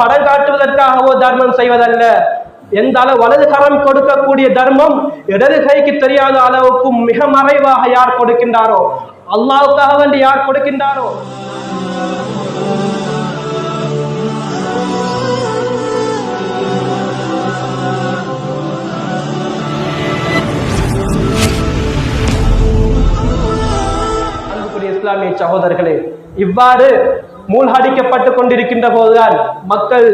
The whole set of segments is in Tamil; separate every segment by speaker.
Speaker 1: படம் காட்டுவதற்காகவோ தர்மம் செய்வதல்ல. எந்த அளவு வலது கரம் கொடுக்கக்கூடிய தர்மம் இடது கைக்கு தெரியாத அளவுக்கும் மிக மறைவாக யார் கொடுக்கின்றாரோ? அல்லாவுக்காக வேண்டி யார் கொடுக்கின்றாரோ? இஸ்லாமிய சகோதரர்களே இவ்வாறு மூழ்கடிக்கப்பட்டு கொண்டிருக்கின்ற போதுதான் மக்கள்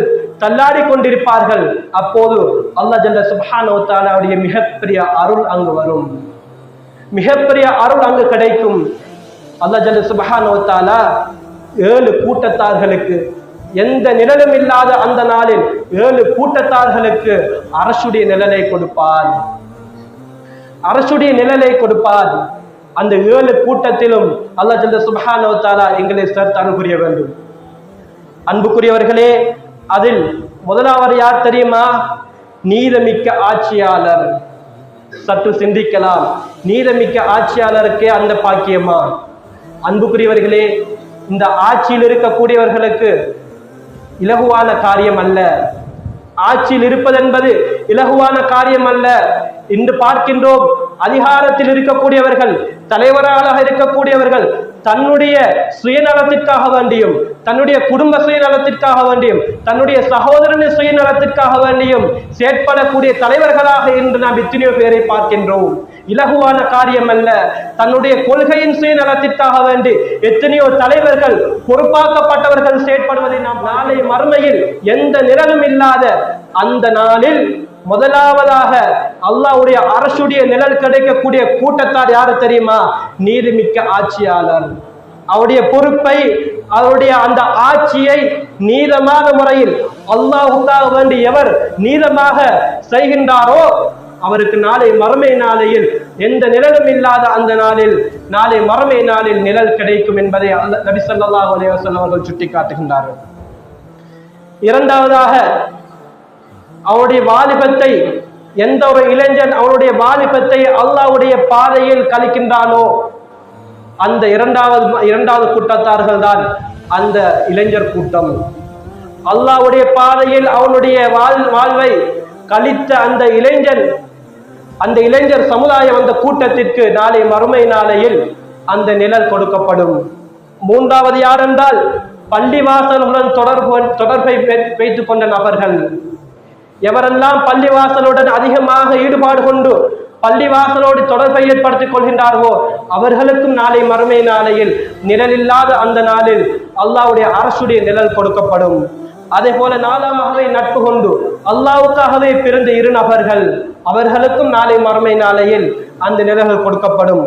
Speaker 1: தள்ளாடி கொண்டிருப்பார்கள். அப்போது அல்லாஹ் ஜல்ல சுப்ஹானஹு மிகப்பெரிய அருள் அங்கு வரும். மிகப்பெரிய அருள் அங்கு கிடைக்கும். அல்லாஹ் ஜல்ல சுப்ஹானஹு ஏழு கூட்டத்தார்களுக்கு எந்த நிழலும் இல்லாத அந்த நாளில் ஏழு கூட்டத்தார்களுக்கு அரசுடைய நிழலை கொடுப்பார். அரசுடைய நிழலை கொடுப்பார். அந்த ஏழு கூட்டத்திலும் அல்லாஹ் ஜல்ல சுபஹானவத்தாரா எங்களை சேர்த்து அருள் புரிய வேண்டும். அன்புக்குரியவர்களே அதில் முதலாவது யார் தெரியுமா? நீதமிக்க ஆட்சியாளர். சற்று சிந்திக்கலாம். நீதமிக்க ஆட்சியாளருக்கே அந்த பாக்கியமா? அன்புக்குரியவர்களே இந்த ஆட்சியில் இருக்கக்கூடியவர்களுக்கு இலகுவான காரியம் அல்ல. ஆட்சியில் இருப்பதென்பது இலகுவான காரியம் அல்ல. இன்று பார்க்கின்றோம் அதிகாரத்தில் இருக்கக்கூடியவர்கள் தலைவராக இருக்கக்கூடியவர்கள் தன்னுடைய சுயநலத்திற்காக வேண்டியும் தன்னுடைய குடும்ப சுயநலத்திற்காக வேண்டியும் தன்னுடைய சகோதரனின் சுயநலத்திற்காக வேண்டியும் செயற்படக்கூடிய தலைவர்களாக இன்று நாம் எத்தனையோ பேரை பார்க்கின்றோம். இலகுவான காரியம் அல்ல. தன்னுடைய கொள்கையின் சுயநலத்திற்காக வேண்டி எத்தனையோ தலைவர்கள் பொறுப்பாக்கப்பட்டவர்கள் செயற்படுவதை நாம் நாளை மறுமையில் எந்த நிழலும் இல்லாத அந்த நாளில் முதலாவதாக அல்லாஹ்வுடைய அரசுடைய நிழல் கிடைக்கக்கூடிய கூட்டத்தார் யாரு தெரியுமா? நீதிமிக்க ஆட்சியாளர். அவருடைய பொறுப்பை அவருடைய அந்த ஆட்சியை நீதமான முறையில் அல்லாஹுக்காக வேண்டி எவர் நீதமாக செய்கின்றாரோ அவருக்கு நாளை மறுமை நாளையில் எந்த நிழலும் இல்லாத அந்த நாளில் நாளை மறுமை நாளில் நிழல் கிடைக்கும் என்பதை அல்ல- நபி சொல்லாஹ் அலைஹி அவர்கள் சுட்டி காட்டுகின்றார்கள் இரண்டாவதாக அவருடைய வாலிபத்தை எந்த ஒரு இளைஞன் அவனுடைய வாலிபத்தை அல்லாவுடைய பாதையில் கழிக்கின்றானோ அந்த இரண்டாவது இரண்டாவது கூட்டத்தார்கள் தான் அந்த இளைஞர் கூட்டம். அல்லாவுடைய பாதையில் அவனுடைய வாழ் வாழ்வை கழித்த அந்த இளைஞன் அந்த இளைஞர் சமுதாயம் அந்த கூட்டத்திற்கு நாளை மறுமை நாளையில் அந்த நிழல் கொடுக்கப்படும். மூன்றாவது யாரென்றால் பள்ளிவாசலுடன் தொடர்பு தொடர்பை வைத்துக் கொண்ட நபர்கள். எவரெல்லாம் பள்ளிவாசலுடன் அதிகமாக ஈடுபாடு கொண்டு பள்ளிவாசலோடு தொடர்பை ஏற்படுத்திக் கொள்கின்றார்களோ அவர்களுக்கும் நாளை மறுமை நாளையில் நிழல் இல்லாத அந்த நாளில் அல்லாஹ்வுடைய அரசுடைய நிழல் கொடுக்கப்படும். அதே போல நாலாமாகவே நட்பு கொண்டு அல்லாவுக்காகவே பிறந்த இரு நபர்கள் அவர்களுக்கும் நாளை மறுமை நாளையில் அந்த நிழல்கள் கொடுக்கப்படும்.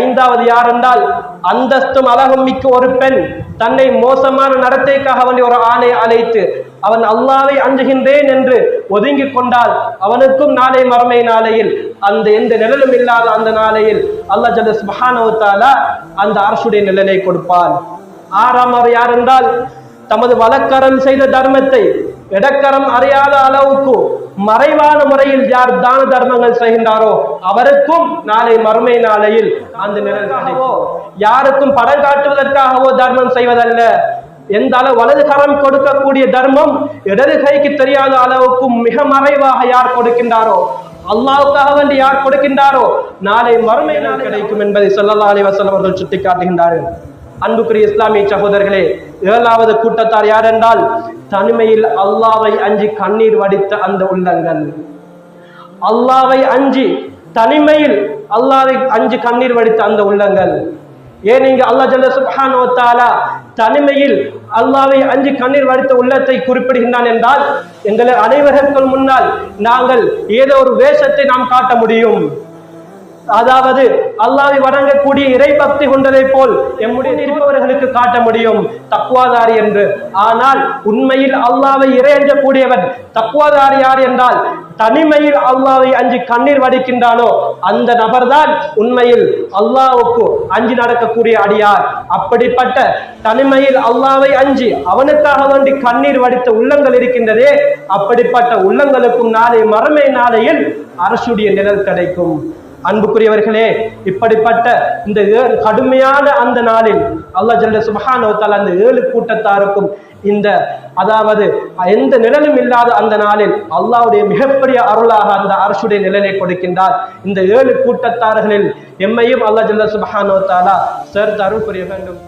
Speaker 1: ஐந்தாவது யார் என்றால் அந்தஸ்தும் அழகும் மிக்க ஒரு பெண். தன்னை மோசமான நடத்தைக்காக வேண்டிய ஒரு ஆணை அழைத்து அவன் அல்லாவை அஞ்சுகின்றேன் என்று ஒதுங்கிக் கொண்டால் அவனுக்கும் நாளை மறுமை நாளையில். அந்த எந்த நிழலும் இல்லாத அந்த நாளையில் அல்லாஹ் ஜல்ல சுப்ஹானஹு அந்த அரசுடைய நிழலை கொடுப்பான். ஆறாம் அவர் யார் என்றால் தமது வழக்கரம் செய்த தர்மத்தை இடக்கரம் அறியாத அளவுக்கு மறைவான முறையில் யார் தான தர்மங்கள் செய்கின்றாரோ அவருக்கும் நாளை மறுமை நாளையில் அந்த நிழல்காகவோ யாருக்கும் படம் காட்டுவதற்காகவோ தர்மம் செய்வதல்ல. எந்த அளவு வலது கரம் கொடுக்கக்கூடிய தர்மம் இடது கைக்கு தெரியாத அளவுக்கும் மிக மறைவாக யார் கொடுக்கின்றாரோ அல்லாவுக்காக வேண்டி யார் கொடுக்கின்றாரோ நாளை மறுமை நாள் கிடைக்கும் என்பதை சொல்லல்லா அலைஹி வஸல்லம் அவர்கள் சுட்டிக்காட்டுகின்றார்கள். அன்புக்குரிய இஸ்லாமிய சகோதரர்களே ஏழாவது கூட்டத்தார் யார் என்றால் தனிமையில் அல்லாவை அஞ்சி கண்ணீர் வடித்த அந்த உள்ளங்கள். அல்லாவை அஞ்சி தனிமையில் அல்லாவை அஞ்சு கண்ணீர் வடித்த அந்த உள்ளங்கள். ஏன் இங்கு அல்லாஹ் ஜல்ல சுப்ஹானஹு வ தனிமையில் அல்லாவை அஞ்சு கண்ணீர் வடித்த உள்ளத்தை குறிப்பிடுகின்றான் என்றால் எங்களை அனைவர்கள் முன்னால் நாங்கள் ஏதோ ஒரு வேஷத்தை நாம் காட்ட முடியும். அதாவது அல்லாவை வணங்கக்கூடிய இறை பக்தி கொண்டதை போல் எம்முடைய இருப்பவர்களுக்கு காட்ட முடியும். தக்குவாதாரி என்று. ஆனால் உண்மையில் அல்லாவை இறை அஞ்சக்கூடியவன் தக்குவாதாரி யார் என்றால் தனிமையில் அல்லாவை அஞ்சி கண்ணீர் வடிக்கின்றானோ அந்த நபர்தான் உண்மையில் அல்லாவுக்கு அஞ்சி நடக்கக்கூடிய அடியார். அப்படிப்பட்ட தனிமையில் அல்லாவை அஞ்சி அவனுக்காக வேண்டி கண்ணீர் வடித்த உள்ளங்கள் இருக்கின்றதே அப்படிப்பட்ட உள்ளங்களுக்கும் நாளை மறுமை நாளையில் அரசுடைய நிழல் கிடைக்கும். அன்புக்குரியவர்களே இப்படிப்பட்ட இந்த கடுமையான அந்த நாளில் அல்லாஹ் ஜல்ல சுபஹானவத்தால் அந்த ஏழு கூட்டத்தாருக்கும் இந்த அதாவது எந்த நிழலும் இல்லாத அந்த நாளில் அல்லாவுடைய மிகப்பெரிய அருளாக அந்த அரசுடைய நிழலை கொடுக்கின்றார். இந்த ஏழு கூட்டத்தார்களில் எம்மையும் அல்லாஹ் ஜல்ல சுபஹானவத்தாலா சேர்த்து அருள் புரிய வேண்டும்.